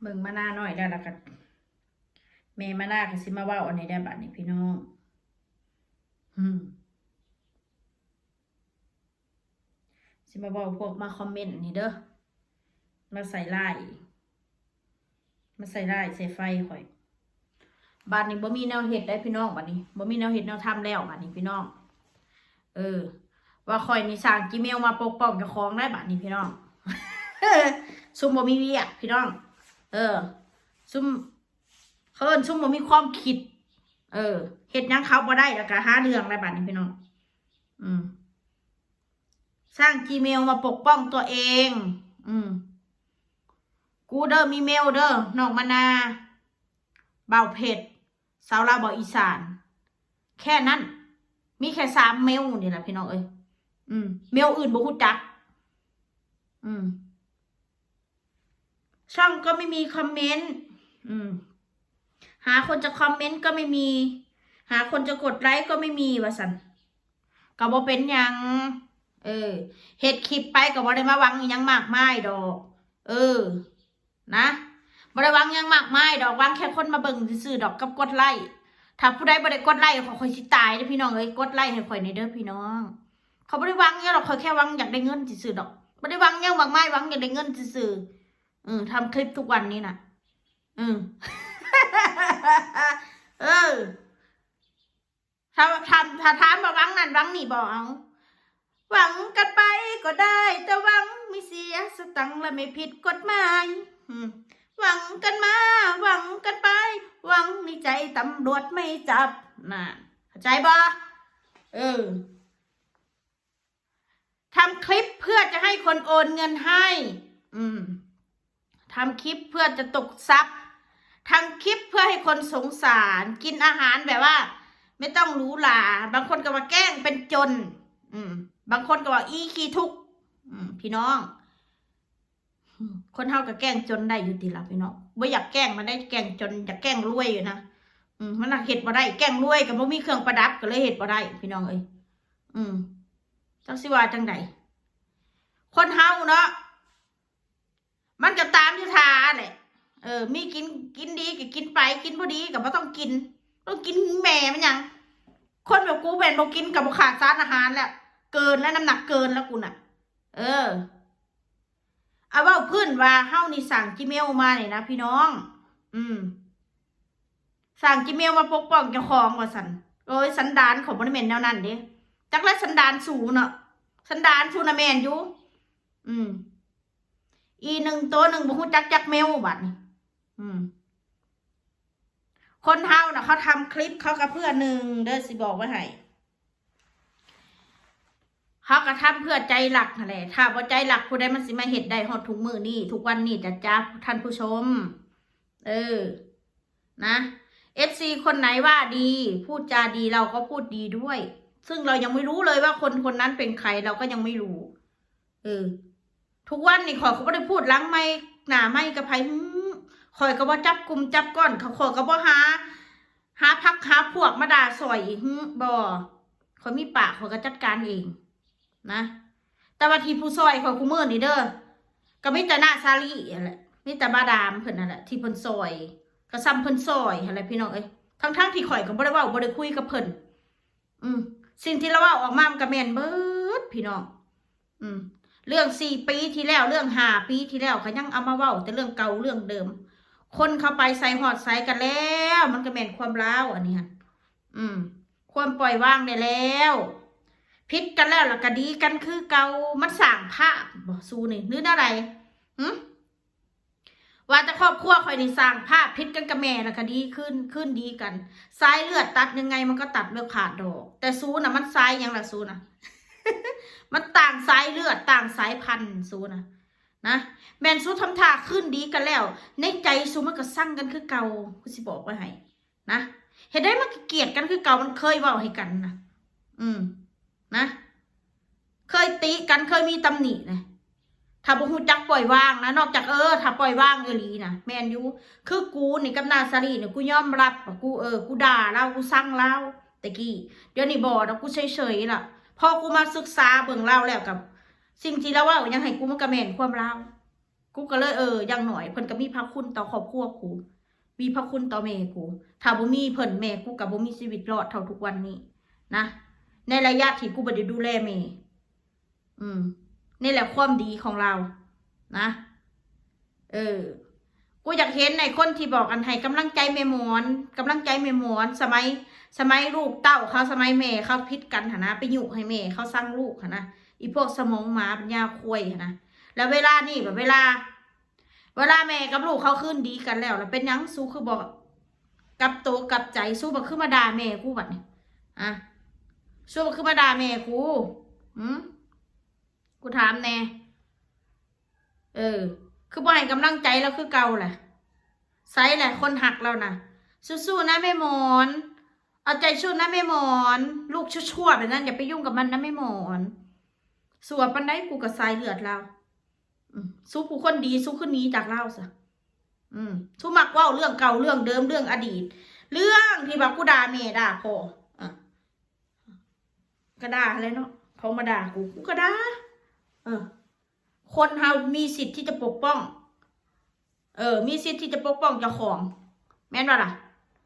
เบิ่งมาหน้าหน่อยได้วละกันแม่มาหน้าก็สิมาว่าอันนี้ได้บัดนี้พี่น้องอืมสิมาบอกพวกมาคอมเมนต์นี่เด้อ มาใส่ไล่มาใส่ไล่ใส่ไฟข่อยบัดนี้บ่มีแนวเห็ดได้พี่น้องบัดนี้บ่มีแนวเห็ดแนวทำแล้วบัดนี้พี่น้อง เออ ว่าข่อยนี่สั่งจีเมลมาปกป้องเจ้าของได้บัดนี้พี่น้องซุ่มบ่มีเวียกพี่น้อง เออ ซุ่มเคินซุ่มบ่มีความคิด เออเฮ็ดยังเขาบ่ได้แล้วก็หาเรื่องได้บัดนี้พี่น้องอืม สร้าง Gmail มาปกป้องตัวเอง อืม กูเด้อมีเมลเด้อนองมะนาเบาเผ็ดสาวลาวบออีสาน แค่นั้น มีแค่สามเมลนี่แหละพี่น้องเอ้ยอืม เมลอื่นบ่ฮู้จัก อืม ช่องก็ไม่มีคอมเมนต์อืมหาคนจะคอมเมนต์ก็ไม่มี หาคนจะกดไลค์ก็ไม่มีวะสันก็บ่เป็นยังเออเฮ็ดคลิปไปก็บ่ได้มาวังยังมากมายดอก เออ นะบ่ได้วังยังมากมายดอกวังแค่คนมาเบิ่งซื่อดอกกับกดไลค์ถ้าผู้ใดบ่ได้กดไลค์ขอข่อยสิตายเด้อพี่น้องเอ้ยกดไลค์ให้ข่อยในเด้อพี่น้อง เขาบ่ได้วังยังหรอกข่อยแค่วังอยากได้เงินซื่อดอกบ่ได้วังยังมากมายวังอยากได้เงินซื่อ อืมทำคลิปทุกวันนี้นะอืมเออถ้าทำถ้าถามมาวังนั่นวังนี่บอกเอาหวังกันไปก็ได้ แต่หวังไม่เสียสตังและไม่ผิดกฎหมายหวังกันมา หวังกันไป หวังในใจตำรวจไม่จับน่ะเข้าใจบ่เออทำคลิปเพื่อจะให้คนโอนเงินให้ อืม ทำคลิปเพื่อจะตกทรัพย์ทำคลิปเพื่อให้คนสงสาร กินอาหารแบบว่า ไม่ต้องหรูหราบางคนก็ว่าแกล้งเป็นจน อืม บางคนก็ว่าอีขี้ทุกอืมพี่น้อง คนเฮาก็แกล้งจนได้อยู่ติละพี่น้องบ่อยากแกล้งมันได้แกล้งจนอยากแกล้งรวยอยู่นะอืมมันเฮ็ดบ่ได้แกล้งรวยก็บ่มีเครื่องประดับก็เลยเฮ็ดบ่ได้ พี่น้องเอ้ยอืมจังสิว่าจังใดคนเฮาเนาะ มันก็ตามที่ทาแหละเออ มีกินกินดีก็กินไปกินพอดีก็บ่ต้องกิน ต้องกินแม่มันยัง คนแบบกูเป็นบ่กินกับบ่ขาดสารอาหารแล้วเกินแล้วน้ำหนักเกินแล้วกูน่ะ เออเอาเว่าพื้นว่าเฮานี่สั่งจิเมลมาเนี่ยนะพี่น้อง อืม สั่งจิเมลมาปกป้องเจ้าของว่าสันโอ้ยสันดานของบ่ได้แม่นแนวนั้นเด้จักและสันดานสูเนาะสันดานสูน่ะแมนอยู่อืม อีหนึ่งตัวหนึ่งบุฮูจักจักเมลบัดนี่อืม คนเฮาน่ะเขาทำคลิปเขาก็เพื่อหนึ่งเด้อสิบอกไว้ให้เขาก็ทำเพื่อใจหลักนั่นแหละ ถ้าบ่ใจหลักผู้ใดมันสิมาเห็ดได้ฮอดทุกมือนี่ทุกวันนี่จ้ะจ้าท่านผู้ชม เออ นะเอฟซีคนไหนว่าดี พูดจาดีเราก็พูดดีด้วย ซึ่งเรายังไม่รู้เลยว่าคนคนนั้นเป็นใครเราก็ยังไม่รู้ เออ ทุกวันนี่ขอยก็ไม่ได้พูดล้างไม่หนาไม่กับไผหึขอยก็ว่าจับกลุ่มจับก้อนเขาขอยก็บ่หา หาพักหาพวกมาด่าสอยอีกบ่ขอยมีปากขอยก็จัดการเอง นะ แต่ว่าที่ผู้ซอยขอยกูมือนี่เด้อก็มีแต่หน้าซาลีนั่นแหละมีแต่บาดามเพิ่นนั่นแหละที่เพิ่นซอยก็ซ้ำเพิ่นซอยอะไรพี่น้องเอ้ยทั้งๆที่ข่อยก็บ่ได้ว้าบ่ได้คุยกับเพิ่นอืมสิ่งที่เราว้าออกมามันก็แม่นเบิดพี่น้องอืม เรื่องสี่ปีที่แล้วเรื่องห้าปีที่แล้วก็ยังเอามาเว้าแต่เรื่องเก่าเรื่องเดิม คนเข้าไปใส่หอดใส่กันแล้ว มันก็แม่นความร้าวอันนี้ฮะอืม ความปล่อยวางได้แล้วพิษกันแล้วแล้วก็ดีกันคือเก่ามันสร้างภาพบ่สู้นี่นึกอะไรหึว่าแต่ครอบครัวคอยนี่สร้างภาพพิษกันกับแม่แล้วก็ดีขึ้นขึ้นดีกันสายเลือดตัดยังไงมันก็ตัดไม่ขาดดอก แต่สู้น่ะมันสายยังล่ะสู้น่ะ มันต่างสายเลือดต่างสายพันธุ์สู้นะนะแมนสู้ทำท่าขึ้นดีกันแล้ว ในใจสู้มันก็สั่งกันคือเก่ากูสิบอกไว้ให้นะเห็นได้มันก็เกลียดกันคือเก่ามันเคยเว้าให้กันนะอืมนะ เคยตีกันเคยมีตำหนินะถ้าบ่ฮู้จักปล่อยวางนะนอกจากเออถ้าปล่อยวางเอลีนะแมนยูคือกูนี่กับนาซารีเนี่ยกูยอมรับกูเออกูด่าเรากูสั่งเราตะกี้เดี๋ยวนี้บ่นะกูเฉยๆล่ะ พอกูมาศึกษาเบิ่งเล่าแล้วกับ สิ่งที่เราว่ายังให้กูมันกระแมนความเล่ากูกูก็เลยเออย่างหน่อยเพิ่นก็มีพระคุณต่อครอบครัวกูมีพระคุณต่อแม่กูถ้าบ่มีเพิ่นแม่กูก็บ่มีชีวิตรอดเท่าทุกวันนี้นะในระยะที่กูบ่ได้ดูแลแม่อืมนี่แหละความดีของเรา นะ เออ กูอยากเห็นในคนที่บอกกันให้กำลังใจแม่หมอนกำลังใจแม่หมอนสมัยสมัยลูกเต้าเขาสมัยแม่เขาพิษกันหนะ ไปยุให้แม่เขาสร้างลูกหนะอีพวกสมองหมาปัญญาควยนะแล้วเวลานี่แบบเวลา เวลาแม่กับลูกเขาขึ้นดีกันแล้วแล้วเป็นยังสู้คือบอกกับตัวกับใจสู้บอกขึ้นมาด่าแม่กูบัดนี้อะสู้บอกขึ้นมาด่าแม่กูอืมกูถามแน่เออ คือบ่ให้กำลังใจแล้วคือเก่าแหละไซแหละคนหักเรานะสู้ๆนะแม่หมอน เอาใจช่วยนะแม่หมอน ลูกชั่วๆแบบนั้นอย่าไปยุ่งกับมันนะแม่หมอนสัวปันได้กูกับสายเลือดเราสู้ผู้คนดีสู้ขึ้นนี้จากเราซะอืมสู้มักว่าเรื่องเก่าเรื่องเดิมเรื่องอดีต เรื่องที่บบกูด่าเมด่าพออะก็ด่าเลยเนาะเขามาด่ากูกูก็ด่าเออ คนเรามีสิทธิ์ที่จะปกป้อง เออ มีสิทธิ์ที่จะปกป้องเจ้าของ แม่นว่าล่ะ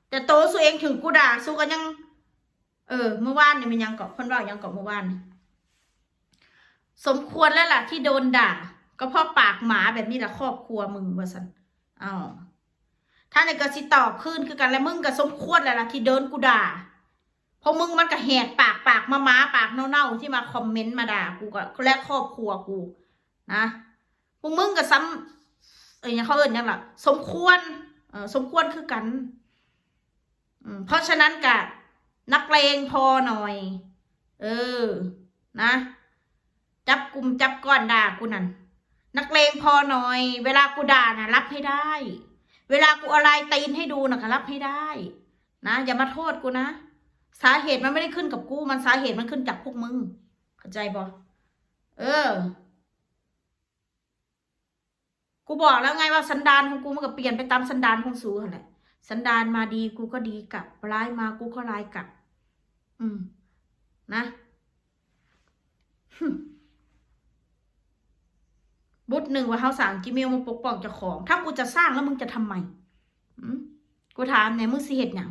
แต่โตสู้เองถึงกูด่าสู้กันยัง เออ เมื่อวานนี่มันยังเกาะคนว่ายังเกาะเมื่อวานสมควรแล้วล่ะ ที่โดนด่า ก็เพราะปากหมาแบบนี้แหละครอบครัวมึงว่าสันอ้าวถ้าในกระสิตอบขึ้นคือกันแล้วมึงก็สมควรแล้วล่ะที่โดนกูด่าเพราะมึงมันก็แหกปากปากมาม้าปากเน่าๆที่มาคอมเมนต์มาด่ากูก็และครอบครัวกู นะพวกมึงก็ซ้ำเอ้ยยังเขาเอิ้นยังล่ะ สมควร เออสมควรคือกันเพราะฉะนั้นกะ นักเลงพอหน่อย เออ นะ จับกลุ่มจับก้อนด่ากูนั่นนักเลงพอหน่อย เวลากูด่านะรับให้ได้ เวลากูอะไรตีนให้ดูนะก็รับให้ได้ นะอย่ามาโทษกูนะสาเหตุมันไม่ได้ขึ้นกับกู มันสาเหตุมันขึ้นจากพวกมึงเข้าใจบ่เออ กูบอกแล้วไงว่าสันดานของกูมันก็เปลี่ยนไปตามสันดานของสูหั่นแหละสันดานมาดีกูก็ดีกลับร้ายมากูก็ร้ายกลับ อืม นะบุตรหนึ่งว่าเขาสั่งกิเมลมาปกป้องเจ้าของ ถ้ากูจะสร้างแล้วมึงจะทำไมอืมกูถามเนี่ยมึงสิเหตุอย่าง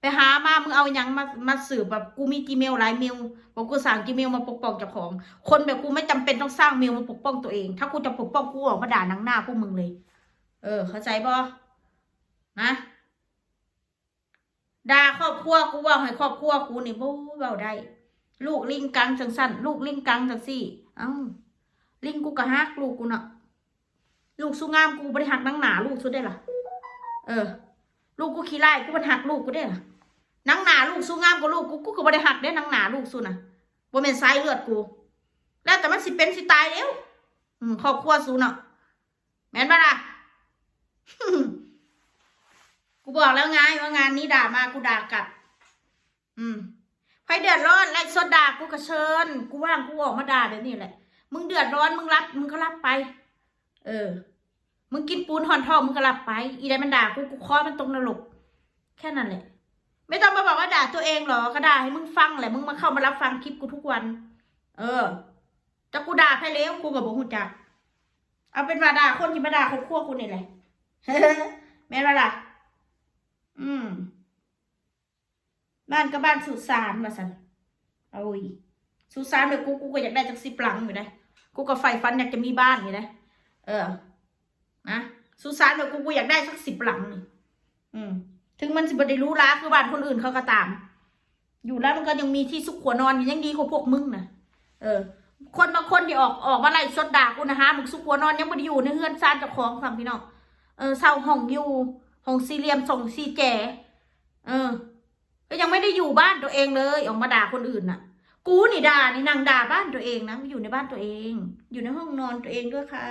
ไปหามา มึงเอายังมา มาสืบแบบกูมีจีเมลหลายเมลบอกกูสั่งจีเมลมาปกป้องเจ้าของ คนแบบกูไม่จำเป็นต้องสร้างเมลมาปกป้องตัวเอง ถ้ากูจะปกป้องกูออกมาด่านังหน้าพวกมึงเลย เออ เข้าใจบ่นะด่าครอบครัวกูว่าให้ครอบครัวกูนี่บ่เบาได้ ลูกลิงกังจังสั้นลูกลิงกังจังสี่ เอ้า ลิงกูกะฮักลูกกูเน่ะลูกสู้งามกูบริหักนังหนาลูกสุดได้ล่ะ เออ ลูกกูขี้ไล่กูมันหักลูกกูได้ล่ะนังหนาลูกสู้งามกว่าลูกกูกูก็บริหักได้นังหนาลูกสู้น่ะบ่เป็นสายเลือดกู แล้วแต่มันสิเป็นสิตายแล้วครอบครัวสู้น่ะแม่นปะล่ะกูบอกแล้วไงว่างานนี้ด่ามากูด่ากลับ อืมใครเดือดร้อนไล่สดด่ากูก็เชิญ กูว่างกูออกมาด่าเดี๋ยวนี้แหละ มึงเดือดร้อนมึงรับ มึงก็รับไป เออ มึงกินปูนหอนทองมึงก็รับไป อีใดมันด่ากูกูคอมันตรงนรกแค่นั้นแหละ ไม่ต้องมาบอกว่าด่าตัวเองหรอก็ด่าให้มึงฟังแหละมึงมาเข้ามารับฟังคลิปกูทุกวัน เออจะกูด่าไปแล้วกูกับบอกหูจักเอาเป็นว่าด่าคนที่มาด่าครอบครัวกูนี่แหละแม่นว่าล่ะ อืม บ้านก็บ้านสุสานมาสันโอ้ยสุสานเดี๋ยวกูกูก็อยากได้จักสิบหลังอยู่นะกูก็ใฝ่ฝันอยากจะมีบ้านอยู่นะเออ นะสุสานเดี๋ยวกูกูอยากได้สักสิบหลังนี่อืม ถึงมันสิบได้รู้ล้าคือบ้านคนอื่นเขาก็ตาม อยู่แล้วมันก็ยังมีที่ซุกหัวนอนอยู่ยังดีกว่าพวกมึงนะเออ คนบางคนที่ออกออกมาไล่สดด่ากูนะฮะมึงซุกหัวนอนยังไม่ได้อยู่ในเฮือนซานเจ้าของฟังพี่น้องเออเศร้าห้องอยู่ห้องสี่เหลี่ยมส่งสี่แจเออก็ยังไม่ได้อยู่บ้านตัวเองเลย ออกมาด่าคนอื่นน่ะ กูนี่ด่านี่นางด่าบ้านตัวเองนะอยู่ในบ้านตัวเอง อยู่ในห้องนอนตัวเองด้วยค่ะ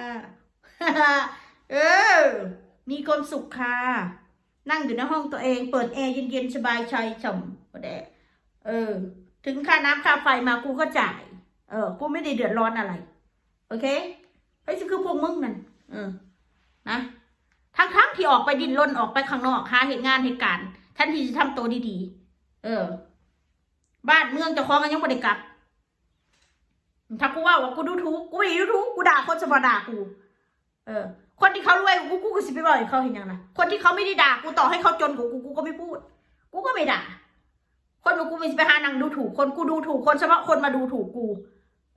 เออ มีความสุขค่ะ นั่งอยู่ในห้องตัวเอง เปิดแอร์เย็นๆสบายใจฉ่ำก็ได้เออ ถึงค่าน้ำค่าไฟมากูก็จ่าย เออ กูไม่ได้เดือดร้อนอะไร โอเคไอ้สิคือพวกมึงนั่นเออ นะทั้งๆที่ออกไปดินรนออกไปข้างนอกหาเหตุงานเหตุการณ์ท่านที่จะทำตัวดีๆ เออ บ้านเมืองจะคล้องกันยังไม่ได้กลับถ้ากูว่าว่ากูดูถูกกูไม่ด้ดูถูกกูด่าคนสมด่ากู เออ คนที่เขารวยกูกูก็สิไปบอกให้เขาเห็นยังนะคนที่เขาไม่ได้ด่ากูต่อให้เขาจนกว่ากูกูก็ไม่พูด กูก็ไม่ด่าคนกูไม่ไปหานังดูถูกคนกูดูถูกคนเฉพาะคนมาดูถูกกู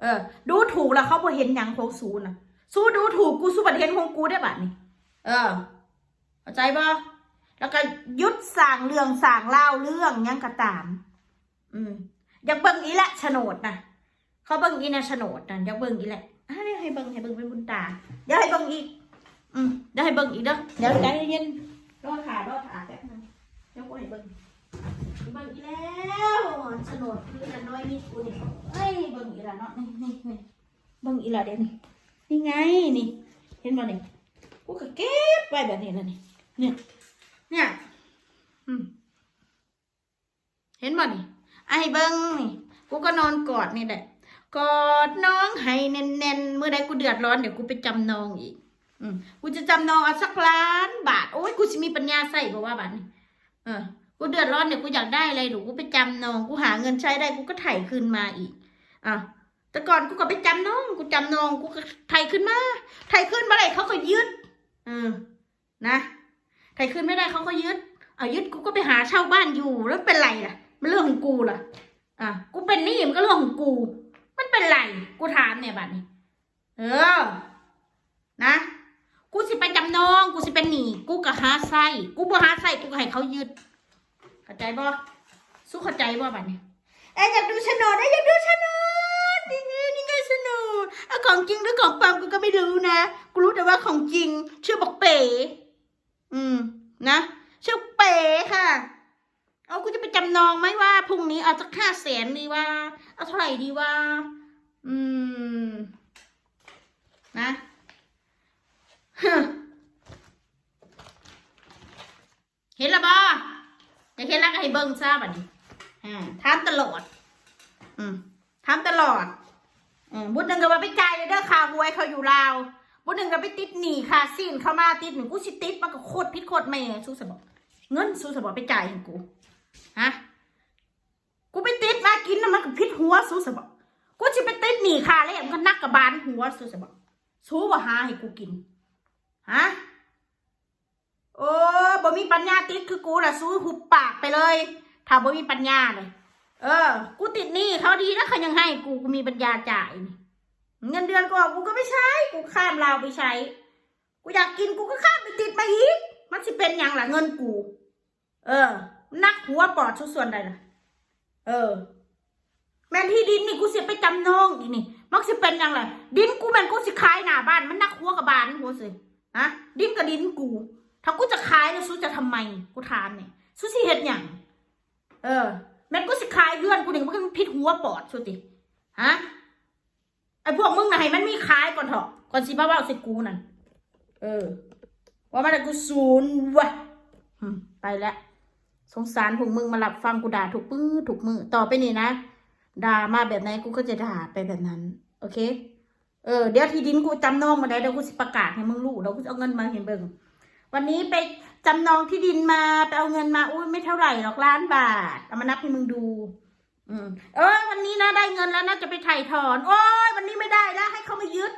เออ ดูถูกแล้วเขาบ่เห็นหยังของสูนะสู้ดูถูกกูสู้บัดเห็นของกูได้บัดนี่เออเข้าใจปะแล้วก็ยุดสั่งเรื่องสั่งเล่าเรื่องยังกระตาม อืมอยากเบิ่งอีแหละโฉนดนะเขาเบิ่งอีนะโฉนดนะอยากเบิ่งอีแหละให้เบิ่งให้เบิ่งเป็นบุญตาเดี๋ยวให้เบิ่งอีก อืมเดี๋ยวให้เบิ่งอีกเด้อเดี๋ยวใจเย็นรอถ่ายรอถ่ายแป๊บนึงเดี๋ยวกูให้เบิ่งเบิ่งอีแล้วโฉนดคืออันน้อยนิดกูนี่เอ้ยเบิ่งอีแล้วเนาะนี่นี่นี่เบิ่งอีแล้วเดี๋ยวนี้นี่ไงนี่ เห็นบ่นี่กูก็เก็บไว้แบบนี้แล้วนี่เนี่ยเนี่ยอืมเห็นบ่นี่ไอ้เบิ้งนี่กูก็นอนกอดนี่แหละกอดน้องให้แน่นๆเมื่อใดกูเดือดร้อนเดี๋ยวกูไปจำนองอีก อืมกูจะจำนองเอาสักล้านบาท โอ้ยกูจะมีปัญญาใส่บอกว่าบาทนี่เออ กูเดือดร้อนเดี๋ยกูอยากได้อะไรหนูกูไปจำนอง กูหาเงินใช้ได้กูก็ไถ่คืนมาอีกอะแต่ก่อนกูก็ไปจำนอง กูจำนองกูก็ไถ่ขึ้นมาไถ่ขึ้นมาไรเขาก็ยึดเออนะไถ่ขึ้นไม่ได้เขาก็ยึดเอายึดกูก็ไปหาเช่าบ้านอยู่แล้วเป็นไรล่ะ มันเรื่องของกูล่ะอะกูเป็นหนี้มันก็เรื่องของกู มันเป็นไร กูถามเนี่ยบัดนี้ เออ นะ กูสิไปจำนอง กูสิเป็นหนีกูก็หาไส้กูบ่หาไส้กูก็ให้เขายึดเข้าใจบ่สู้เข้าใจบ่บัดนี้เอ้ยอยากดูโฉนดเอ้ยอยากดูโฉนดนี่ไงนี่ไงโฉนดเอาของจริงหรือของปลอมกูก็ไม่รู้นะกูรู้แต่ว่าของจริง ชื่อบอกเป๋อืมนะชื่อเป๋ค่ะเอากูจะไปจำนองไหมว่าพรุ่งนี้เอาสักห้าแสนดีว่า เอาเท่าไหร่ดีว่า อืม นะ เห็นและบ่อยากเห็นแล้วก็ให้เบิ้งทราบอันนี้อ่าถามตลอด อืมถามตลอด อืมบุญหนึ่งก็มาไปจ่ายเลยเด้อค่าหวยเขาอยู่ลาวบุญหนึ่งก็ไปติดหนี้ค่าซีนเข้ามาติดหนึ่งกูสิติดมันก็โคตรพิษโคตรแม่สู้สบบอกเงินสู้สบบอกไปจ่ายให้กูฮะกูไปติดมากินน้ำมันกับพิษหัวสู้สบอกกูจะไปติดหนีค่าแล้วมันก็นักกับบานหัวสู้สบอกสู้ว่าหาให้กูกิน ฮะโอ้บ่มีปัญญาติดคือกูล่ะสู้หุบปากไปเลย ถ้าบ่มีปัญญาเลย เออ กูติดหนี้เขาดีแล้วเขายังให้กูกูมีปัญญาจ่ายเงินเดือนก็ออกกูก็ไม่ใช้ กูข้ามลาวไปใช้ กูอยากกินกูก็ข้ามไปติดมาอีก มันสิเป็นหยังล่ะเงินกู เออ นักหัวปอดทุกส่วนใดล่ะ เออ แม่นที่ดินนี่กูเสียไปจำนองอีนี่มักสิเป็นหยังไงดินกูแม่นกูสิขายหน้าบ้าน มันนักหัวกับบานหัวสิ ฮะดิ้นกับดินกู ถ้ากูจะขายแล้วสู้จะทำไมกูถามเนี่ยสู้สิเฮ็ดหยังเออ แม่นกูสิขายเพื่อนกูหนี่งมันก็พิษหัวปอดสุดติฮะไอพวกมึงน่ะให้มันมีขายก่อนเถอะก่อนสิมาเว่าส่กูนั่นเออ ว่ามันกูศูนย์วะไปแล้วสงสารพวกมึงมาหลับฟังกูด่าถูกปื้อถูกมือต่อไปนี่นะด่ามาแบบไหนกูก็จะด่าไปแบบนั้น โอเค เออเดี๋ยวที่ดินกูจำนองมาได้เดี๋ยวกูสิประกาศให้มึงรู้เดี๋ยวกูจะเอาเงินมาเห็นเบิ่งวันนี้ไปจำนองที่ดินมาไปเอาเงินมาอุ้ยไม่เท่าไหร่หรอกล้านบาทเอามานับให้มึงดู อืมเออวันนี้นะได้เงินแล้วน่าจะไปไถ่ถอน โอ้ยวันนี้ไม่ได้แล้วให้เขามายึด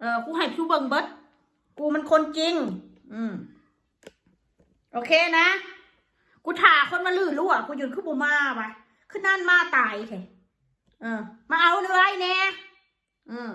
เออกูให้คิวเบิ่งเบิดกูมันคนจริง อืม โอเคนะ กูถ่าคนมาลื่นรู้อะกูยืนขึ้นบูมาวะขึ้นนั่นมาตายแท้เออ มาเอาเนื้อไอ้แน่อืม